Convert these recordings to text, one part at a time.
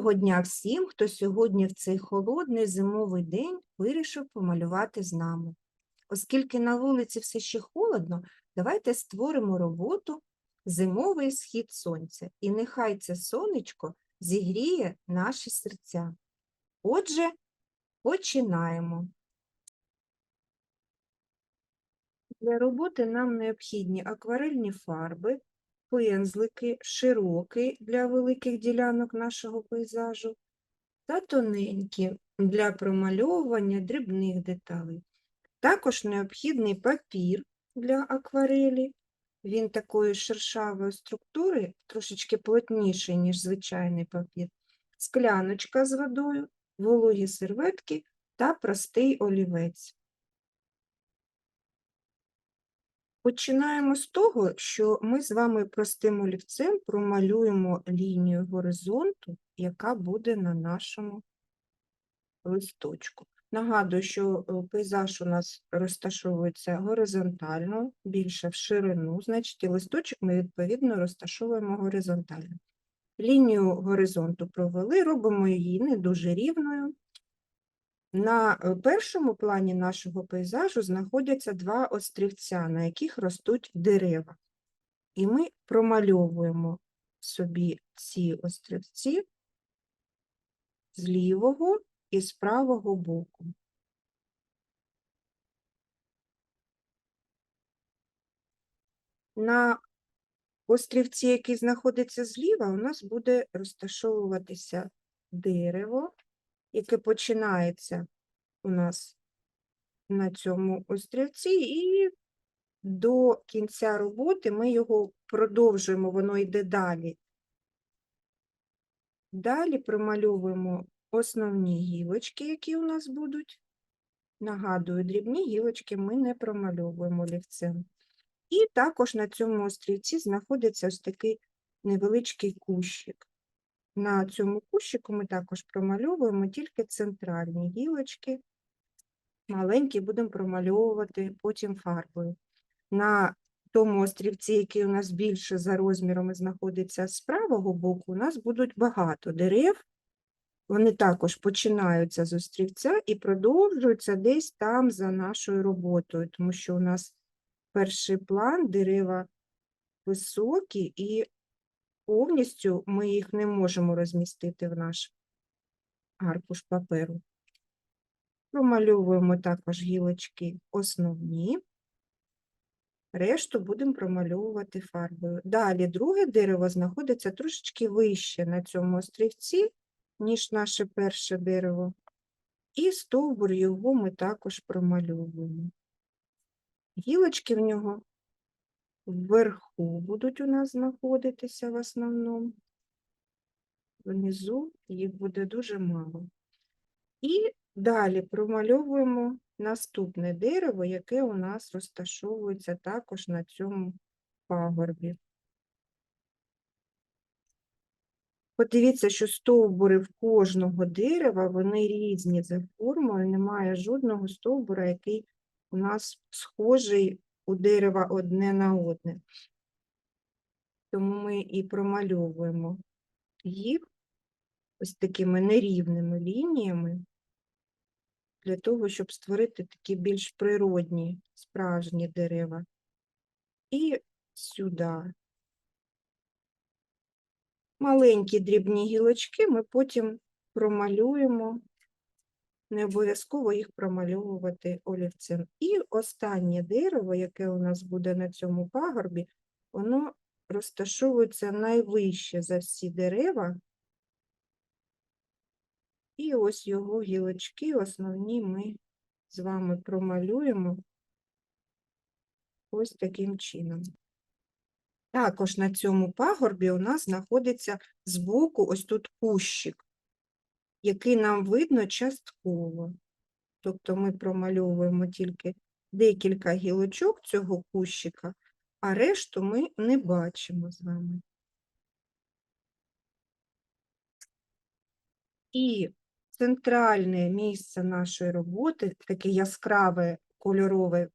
Доброго дня всім, хто сьогодні в цей холодний зимовий день вирішив помалювати з нами. Оскільки на вулиці все ще холодно, давайте створимо роботу Зимовий схід сонця, і нехай це сонечко зігріє наші серця. Отже, починаємо. Для роботи нам необхідні акварельні фарби, пензлики, широкі для великих ділянок нашого пейзажу та тоненькі для промальовування дрібних деталей. Також необхідний папір для акварелі. Він такої шершавої структури, трошечки плотніший, ніж звичайний папір, скляночка з водою, вологі серветки та простий олівець. Починаємо з того, що ми з вами простим олівцем промалюємо лінію горизонту, яка буде на нашому листочку. Нагадую, що е, пейзаж у нас розташовується горизонтально, більше в ширину, значить і листочок ми відповідно розташовуємо горизонтально. Лінію горизонту провели, робимо її не дуже рівною. На е, першому плані нашого пейзажу знаходяться два острівця, на яких ростуть дерева. І ми промальовуємо собі ці острівці з лівого і з правого боку. На острівці, який знаходиться зліва, у нас буде розташовуватися дерево, яке починається у нас на цьому острівці, і до кінця роботи ми його продовжуємо, воно йде далі. Далі промальовуємо основні гілочки, які у нас будуть. Нагадую, дрібні гілочки ми не промальовуємо олівцем. І також на цьому острівці знаходиться ось такий невеличкий кущик. На цьому кущику ми також промальовуємо тільки центральні гілочки. Маленькі будемо промальовувати потім фарбою. На тому острівці, який у нас більше за розміром і знаходиться з правого боку, у нас будуть багато дерев. Вони також починаються з острівця і продовжуються десь там за нашою роботою, тому що у нас перший план дерева високі і повністю ми їх не можемо розмістити в наш аркуш паперу. Промальовуємо також гілочки основні, решту будемо промальовувати фарбою. Далі друге дерево знаходиться трошечки вище на цьому острівці, ніж наше перше дерево, і стовбур його ми також промальовуємо. Гілочки в нього вверху будуть у нас знаходитися в основному. Внизу їх буде дуже мало. І далі промальовуємо наступне дерево, яке у нас розташовується також на цьому пагорбі. Подивіться, що стовбури в кожного дерева, вони різні за формою, немає жодного стовбура, який у нас схожий у дерева одне на одне. Тому ми і промальовуємо їх ось такими нерівними лініями, для того, щоб створити такі більш природні, справжні дерева. І сюди. Маленькі дрібні гілочки ми потім промалюємо не обов'язково їх промальовувати олівцем. І останнє дерево, яке у нас буде на цьому пагорбі, воно розташовується найвище за всі дерева. І ось його гілочки основні ми з вами промалюємо ось таким чином. Також на цьому пагорбі у нас знаходиться збоку ось тут кущик який нам видно частково. Тобто ми промальовуємо тільки декілька гілочок цього кущика, а решту ми не бачимо з вами. І центральне місце нашої роботи, таке яскраве кольорове,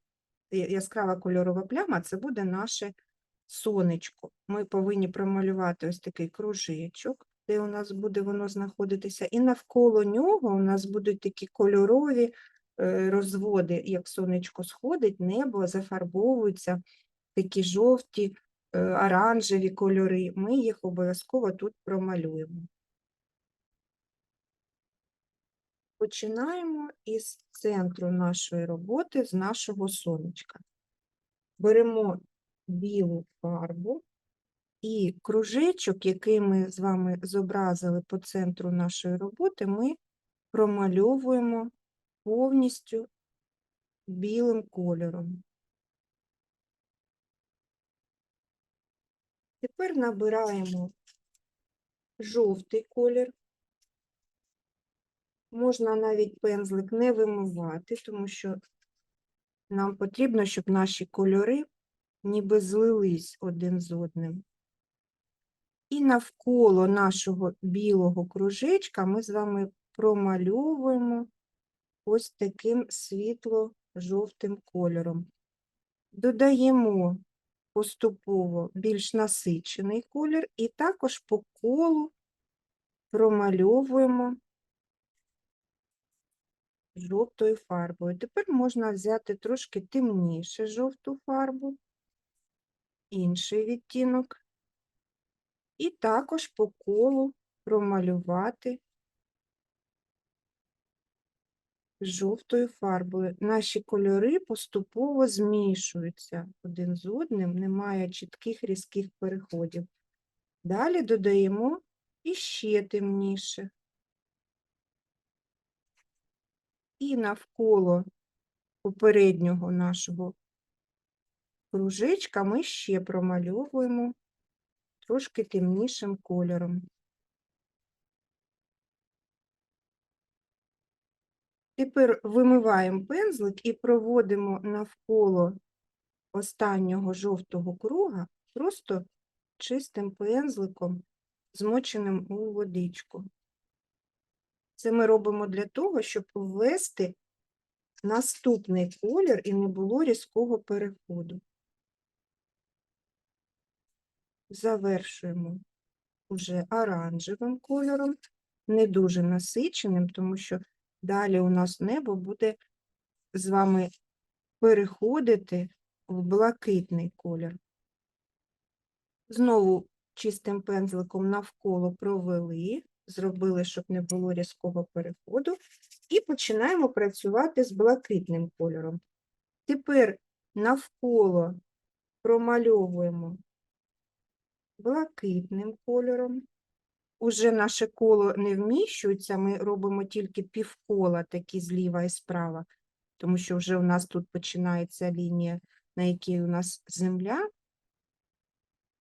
яскрава кольорова пляма, це буде наше сонечко. Ми повинні промалювати ось такий кружечок де у нас буде воно знаходитися, і навколо нього у нас будуть такі кольорові е, розводи, як сонечко сходить, небо зафарбовуються, такі жовті, е, оранжеві кольори. Ми їх обов'язково тут промалюємо. Починаємо із центру нашої роботи, з нашого сонечка. Беремо білу фарбу і кружечок, який ми з вами зобразили по центру нашої роботи, ми промальовуємо повністю білим кольором. Тепер набираємо жовтий колір. Можна навіть пензлик не вимивати, тому що нам потрібно, щоб наші кольори ніби злились один з одним. І навколо нашого білого кружечка ми з вами промальовуємо ось таким світло-жовтим кольором. Додаємо поступово більш насичений колір і також по колу промальовуємо жовтою фарбою. Тепер можна взяти трошки темніше жовту фарбу, інший відтінок, і також по колу промалювати жовтою фарбою. Наші кольори поступово змішуються один з одним, немає чітких різких переходів. Далі додаємо іще темніше. І навколо попереднього нашого кружечка ми ще промальовуємо трошки темнішим кольором. Тепер вимиваємо пензлик і проводимо навколо останнього жовтого круга просто чистим пензликом, змоченим у водичку. Це ми робимо для того, щоб ввести наступний колір і не було різкого переходу. Завершуємо вже оранжевим кольором, не дуже насиченим, тому що далі у нас небо буде з вами переходити в блакитний колір. Знову чистим пензликом навколо провели, зробили, щоб не було різкого переходу, і починаємо працювати з блакитним кольором. Тепер навколо промальовуємо блакитним кольором. Уже наше коло не вміщується, ми робимо тільки півкола, такі зліва і справа, тому що вже у нас тут починається лінія, на якій у нас земля,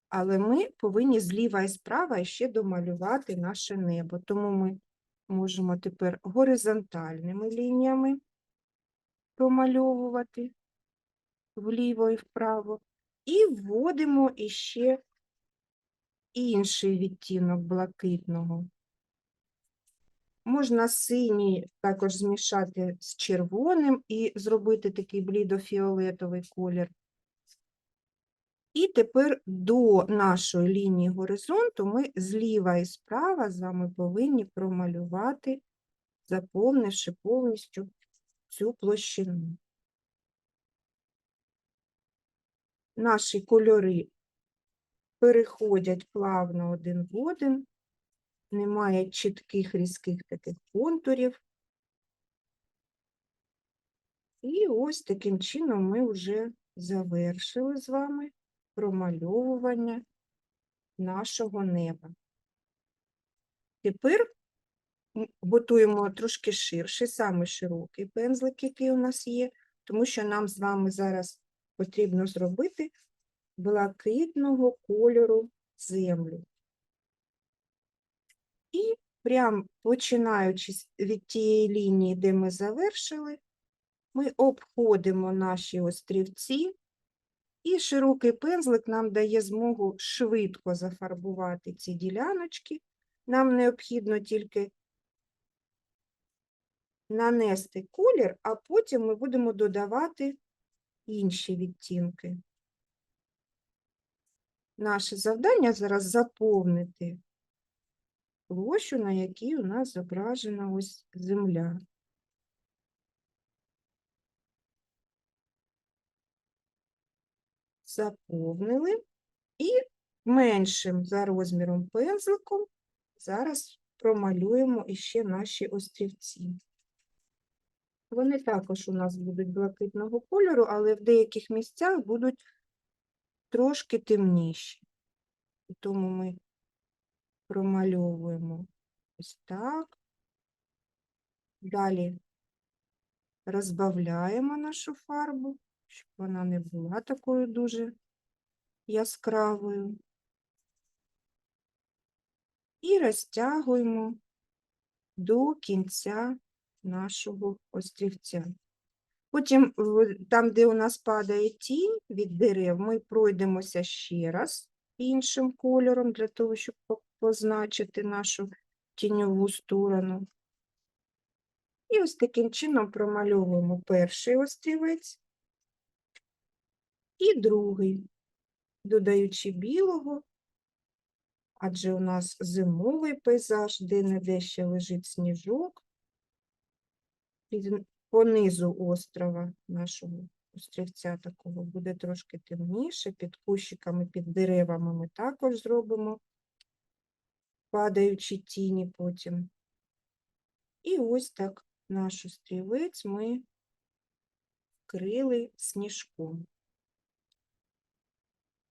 але ми повинні зліва і справа ще домалювати наше небо. Тому ми можемо тепер горизонтальними лініями промальовувати вліво і вправо, і вводимо іще інший відтінок блакитного. Можна синій також змішати з червоним і зробити такий блідофіолетовий колір. І тепер до нашої лінії горизонту ми зліва і справа з вами повинні промалювати, заповнивши повністю цю площину. Наші кольори переходять плавно один в один, немає чітких різких таких контурів. І ось таким чином ми вже завершили з вами промальовування нашого неба. Тепер готуємо трошки ширший, саме широкий пензлик, який у нас є, тому що нам з вами зараз потрібно зробити блакитного кольору землю. І прям починаючи від тієї лінії, де ми завершили, ми обходимо наші острівці, і широкий пензлик нам дає змогу швидко зафарбувати ці діляночки. Нам необхідно тільки нанести колір, а потім ми будемо додавати інші відтінки. Наше завдання зараз заповнити площу, на якій у нас зображена ось земля. Заповнили і меншим за розміром пензликом зараз промалюємо іще наші острівці. Вони також у нас будуть блакитного кольору, але в деяких місцях будуть трошки темніші. І Тому ми промальовуємо ось так. Далі розбавляємо нашу фарбу, щоб вона не була такою дуже яскравою. І розтягуємо до кінця нашого острівця. Потім, там, де у нас падає тінь від дерев, ми пройдемося ще раз іншим кольором для того, щоб позначити нашу тіньову сторону. І ось таким чином промальовуємо перший острівець і другий, додаючи білого, адже у нас зимовий пейзаж, де-не-де ще лежить сніжок. По низу острова нашого острівця такого буде трошки темніше, під кущиками, під деревами ми також зробимо падаючі тіні потім. І ось так наш острівець ми вкрили сніжком.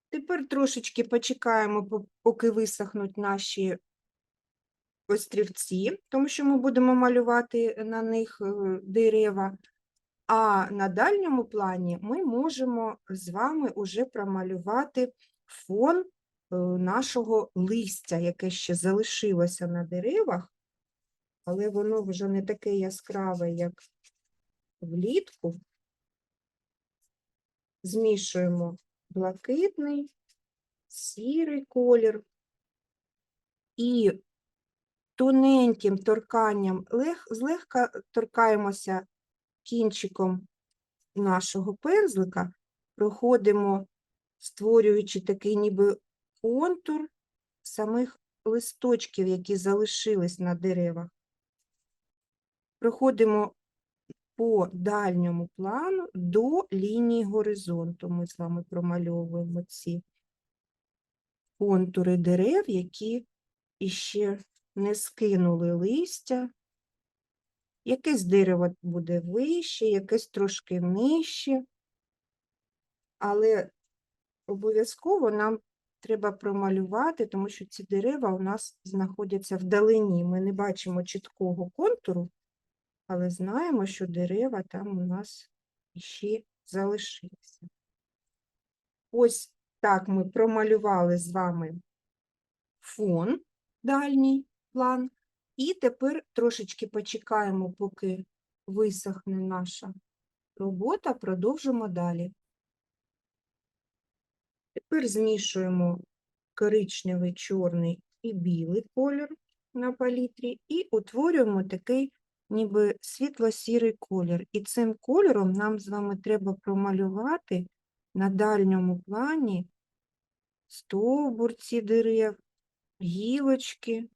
Тепер трошечки почекаємо, поки висохнуть наші острівці, тому що ми будемо малювати на них е, дерева. А на дальньому плані ми можемо з вами уже промалювати фон е, нашого листя, яке ще залишилося на деревах, але воно вже не таке яскраве, як влітку. Змішуємо блакитний, сірий колір і тоненьким торканням лег, злегка торкаємося кінчиком нашого пензлика, проходимо, створюючи такий ніби контур самих листочків, які залишились на деревах. Проходимо по дальньому плану до лінії горизонту. Ми з вами промальовуємо ці контури дерев, які іще не скинули листя. Якесь дерево буде вище, якесь трошки нижче, але обов'язково нам треба промалювати, тому що ці дерева у нас знаходяться вдалині. Ми не бачимо чіткого контуру, але знаємо, що дерева там у нас ще залишилися. Ось так ми промалювали з вами фон, дальній план. І тепер трошечки почекаємо, поки висохне наша робота, продовжимо далі. Тепер змішуємо коричневий, чорний і білий колір на палітрі і утворюємо такий ніби світло-сірий колір. І цим кольором нам з вами треба промалювати на дальньому плані стовбурці дерев, гілочки,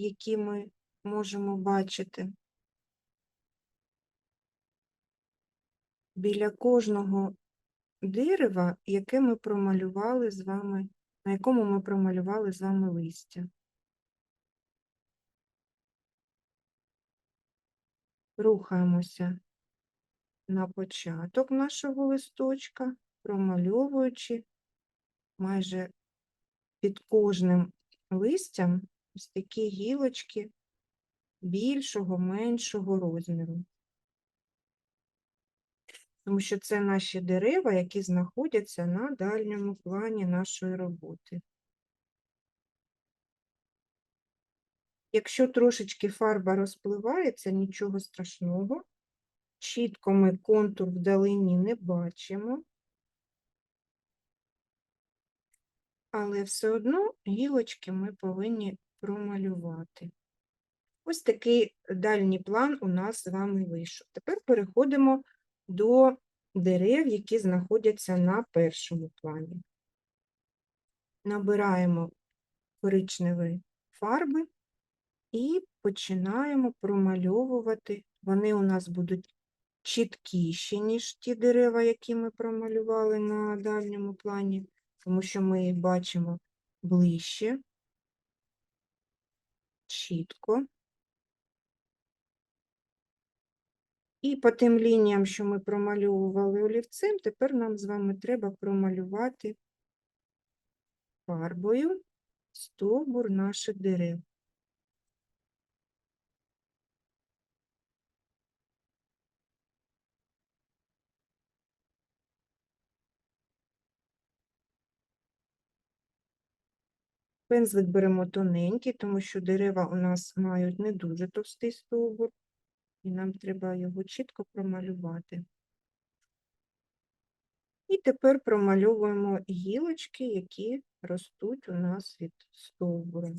які ми можемо бачити. Біля кожного дерева, яке ми промалювали з вами, на якому ми промалювали з вами листя. Рухаємося на початок нашого листочка, промальовуючи майже під кожним листям ось такі гілочки більшого, меншого розміру. Тому що це наші дерева, які знаходяться на дальньому плані нашої роботи. Якщо трошечки фарба розпливається, нічого страшного. Чітко ми контур вдалині не бачимо. Але все одно гілочки ми повинні промалювати. Ось такий дальній план у нас з вами вийшов. Тепер переходимо до дерев, які знаходяться на першому плані. Набираємо коричневої фарби і починаємо промальовувати. Вони у нас будуть чіткіші, ніж ті дерева, які ми промалювали на дальньому плані, тому що ми їх бачимо ближче, чітко. І по тим лініям, що ми промальовували олівцем, тепер нам з вами треба промалювати фарбою стовбур наших дерев. Пензлик беремо тоненький, тому що дерева у нас мають не дуже товстий стовбур, і нам треба його чітко промалювати. І тепер промальовуємо гілочки, які ростуть у нас від стовбура.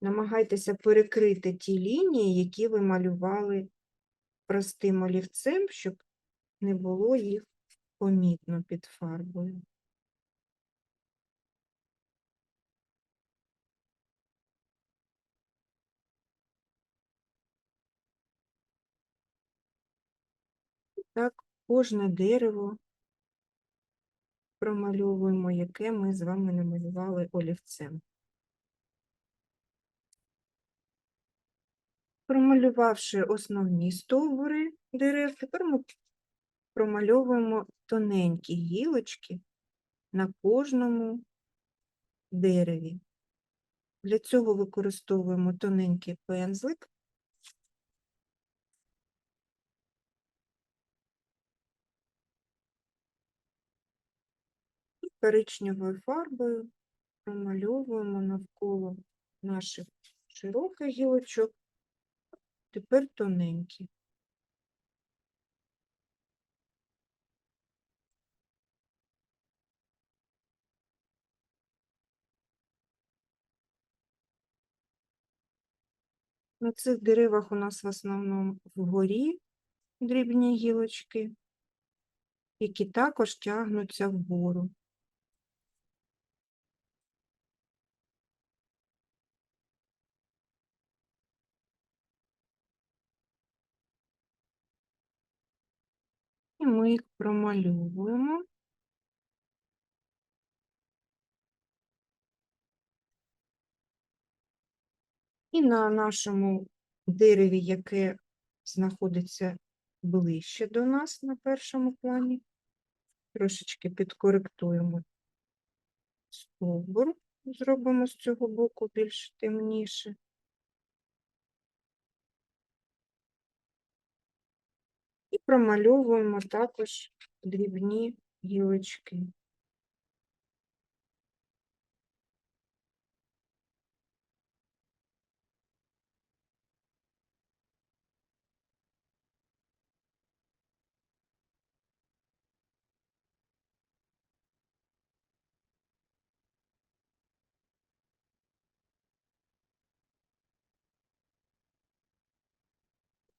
Намагайтеся перекрити ті лінії, які ви малювали простим олівцем, щоб не було їх помітно під фарбою. Так, кожне дерево промальовуємо, яке ми з вами намалювали олівцем. Промалювавши основні стовбури дерев, тепер ми промальовуємо тоненькі гілочки на кожному дереві. Для цього використовуємо тоненький пензлик коричневою фарбою промальовуємо навколо наших широких гілочок, тепер тоненькі. На цих деревах у нас в основному вгорі дрібні гілочки, які також тягнуться вгору. Ми їх промальовуємо. І на нашому дереві, яке знаходиться ближче до нас на першому плані, трошечки підкоректуємо стовбур, зробимо з цього боку більш темніше. Промальовуємо також дрібні гілочки.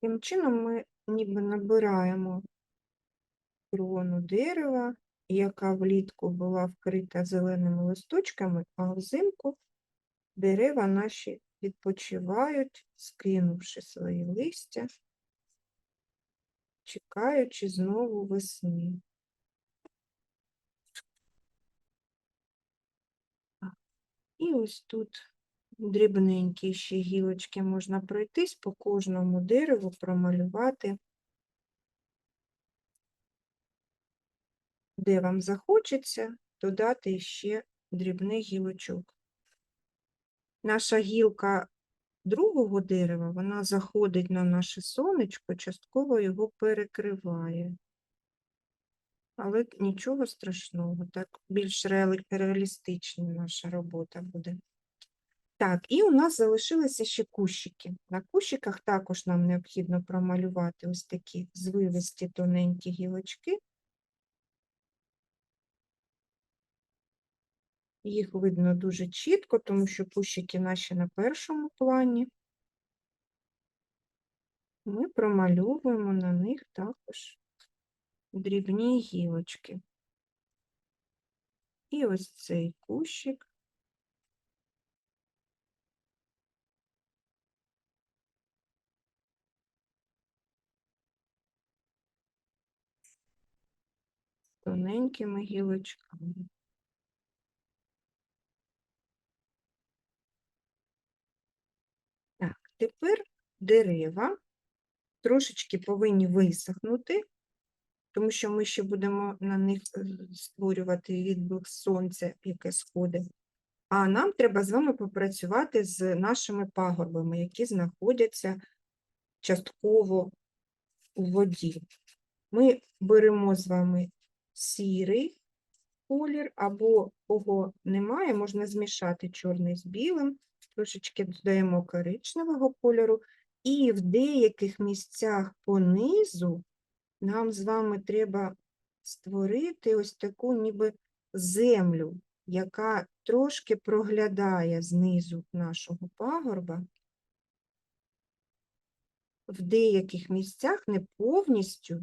Таким чином ми ніби набираємо крону дерева, яка влітку була вкрита зеленими листочками, а взимку дерева наші відпочивають, скинувши свої листя, чекаючи знову весни. І ось тут дрібненькі ще гілочки можна пройтись по кожному дереву, промалювати, де вам захочеться, додати ще дрібних гілочок. Наша гілка другого дерева, вона заходить на наше сонечко, частково його перекриває. Але нічого страшного, так більш реалістична наша робота буде. Так, і у нас залишилися ще кущики. На кущиках також нам необхідно промалювати ось такі звивисті тоненькі гілочки. Їх видно дуже чітко, тому що кущики наші на першому плані. Ми промальовуємо на них також дрібні гілочки. І ось цей кущик тоненькими гілочками. Так, тепер дерева трошечки повинні висохнути, тому що ми ще будемо на них е, створювати відблиск сонця, яке сходить. А нам треба з вами попрацювати з нашими пагорбами, які знаходяться частково у воді. Ми беремо з вами сірий колір, або кого немає, можна змішати чорний з білим, трошечки додаємо коричневого кольору, і в деяких місцях понизу нам з вами треба створити ось таку ніби землю, яка трошки проглядає знизу нашого пагорба. В деяких місцях не повністю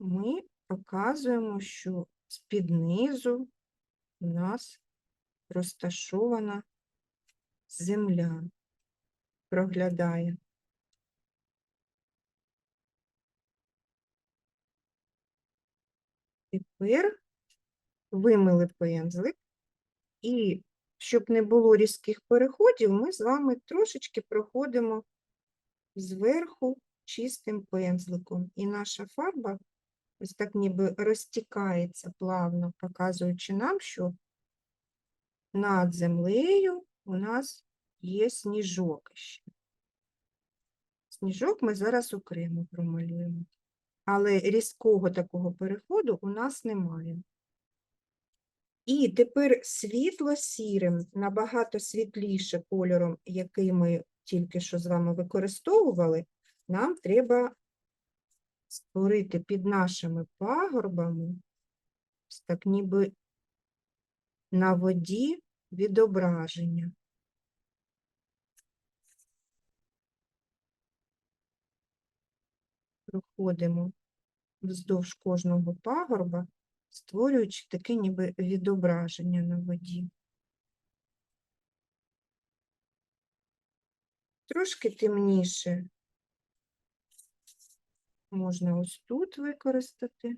ми показуємо, що з-під низу у нас розташована земля, проглядає. Тепер вимили пензлик, і щоб не було різких переходів, ми з вами трошечки проходимо зверху чистим пензликом. І наша фарба ось так ніби розтікається плавно, показуючи нам, що над землею у нас є сніжок ще. Сніжок ми зараз окремо промалюємо. Але різкого такого переходу у нас немає. І тепер світло-сірим, набагато світліше кольором, який ми тільки що з вами використовували, нам треба створити під нашими пагорбами, так ніби на воді відображення. Проходимо вздовж кожного пагорба, створюючи таке ніби відображення на воді. Трошки темніше можна ось тут використати.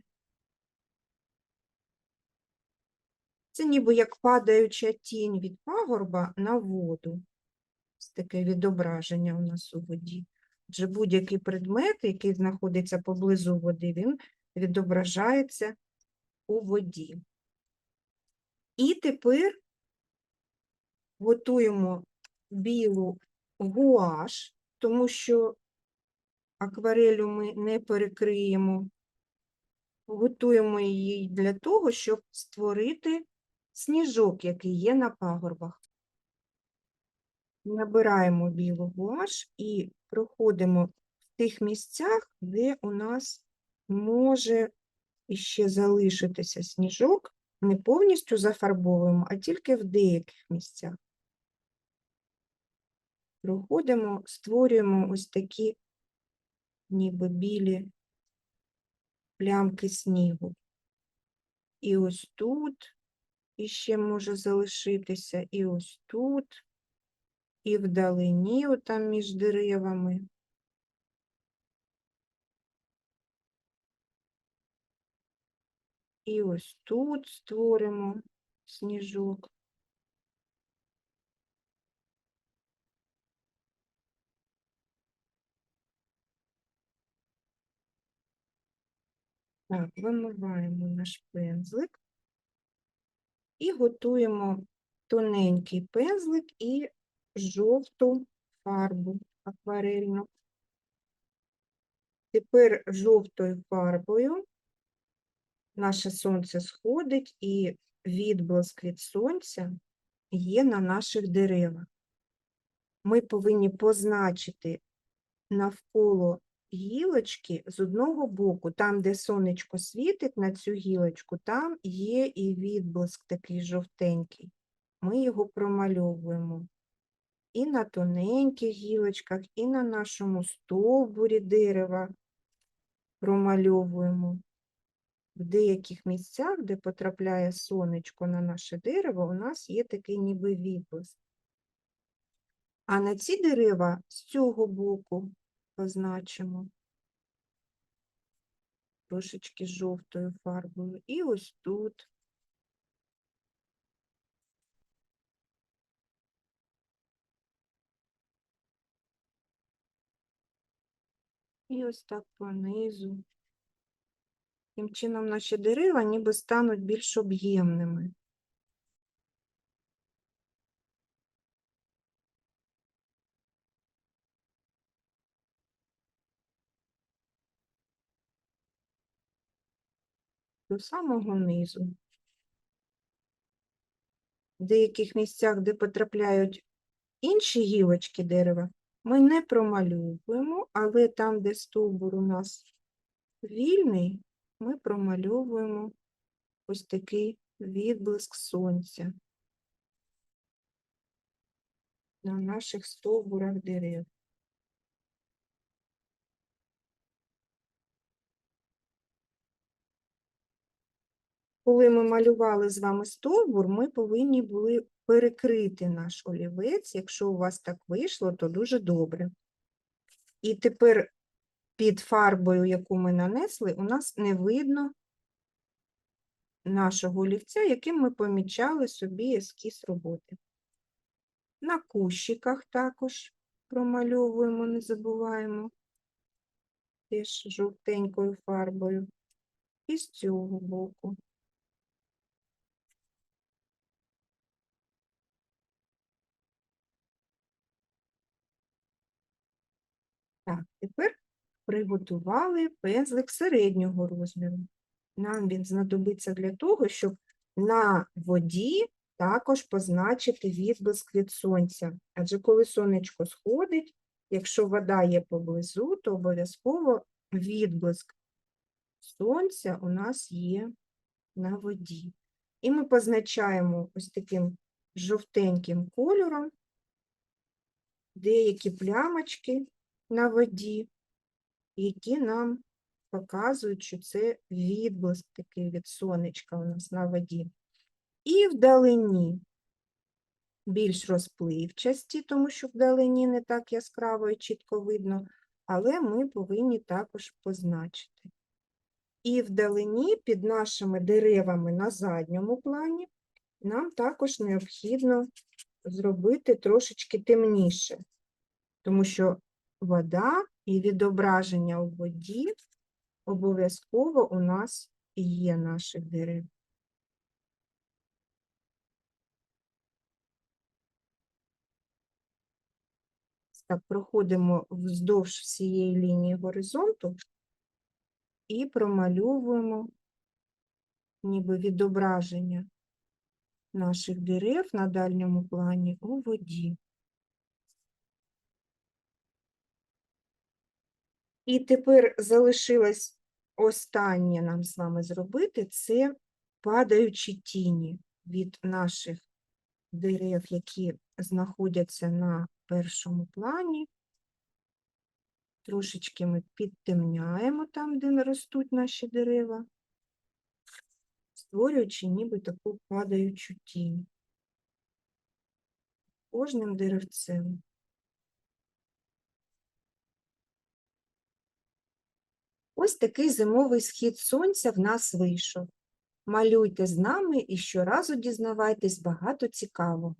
Це ніби як падаюча тінь від пагорба на воду. Ось таке відображення у нас у воді. Адже будь-який предмет, який знаходиться поблизу води, він відображається у воді. І тепер готуємо білу гуаш, тому що акварелю ми не перекриємо. Готуємо її для того, щоб створити сніжок, який є на пагорбах. Набираємо білу гуаш і проходимо в тих місцях, де у нас може іще залишитися сніжок. Не повністю зафарбовуємо, а тільки в деяких місцях. Проходимо, створюємо ось такі ніби білі плямки снігу. І ось тут іще може залишитися, і ось тут, і вдалині, отам між деревами. І ось тут створимо сніжок. Так, вимиваємо наш пензлик і готуємо тоненький пензлик і жовту фарбу акварельну. Тепер жовтою фарбою наше сонце сходить і відблиск від сонця є на наших деревах. Ми повинні позначити навколо гілочки з одного боку, там, де сонечко світить на цю гілочку, там є і відблиск такий жовтенький. Ми його промальовуємо і на тоненьких гілочках, і на нашому стовбурі дерева промальовуємо. В деяких місцях, де потрапляє сонечко на наше дерево, у нас є такий ніби відблиск. А на ці дерева з цього боку позначимо. трошечки жовтою фарбою. І ось тут. І ось так понизу. Таким чином наші дерева ніби стануть більш об'ємними. До самого низу. В деяких місцях, де потрапляють інші гілочки дерева, ми не промальовуємо, але там, де стовбур у нас вільний, ми промальовуємо ось такий відблиск сонця на наших стовбурах дерев. Коли ми малювали з вами стовбур, ми повинні були перекрити наш олівець. Якщо у вас так вийшло, то дуже добре. І тепер під фарбою, яку ми нанесли, у нас не видно нашого олівця, яким ми помічали собі ескіз роботи. На кущиках також промальовуємо, не забуваємо, теж жовтенькою фарбою. І з цього боку. Так, тепер приготували пензлик середнього розміру. Нам він знадобиться для того, щоб на воді також позначити відблиск від сонця. Адже коли сонечко сходить, якщо вода є поблизу, то обов'язково відблиск сонця у нас є на воді. І ми позначаємо ось таким жовтеньким кольором деякі плямочки на воді, які нам показують, що це відблиск такий від сонечка у нас на воді. І вдалині більш розпливчасті, тому що вдалині не так яскраво і чітко видно, але ми повинні також позначити. І вдалині під нашими деревами на задньому плані нам також необхідно зробити трошечки темніше, тому що вода і відображення у воді обов'язково у нас є наших дерев. Так, проходимо вздовж всієї лінії горизонту і промальовуємо ніби відображення наших дерев на дальньому плані у воді. І тепер залишилось останнє нам з вами зробити це падаючі тіні від наших дерев, які знаходяться на першому плані. Трошечки ми підтемняємо там, де не ростуть наші дерева, створюючи ніби таку падаючу тінь кожним деревцем. Ось такий зимовий схід сонця в нас вийшов. Малюйте з нами і щоразу дізнавайтесь багато цікавого.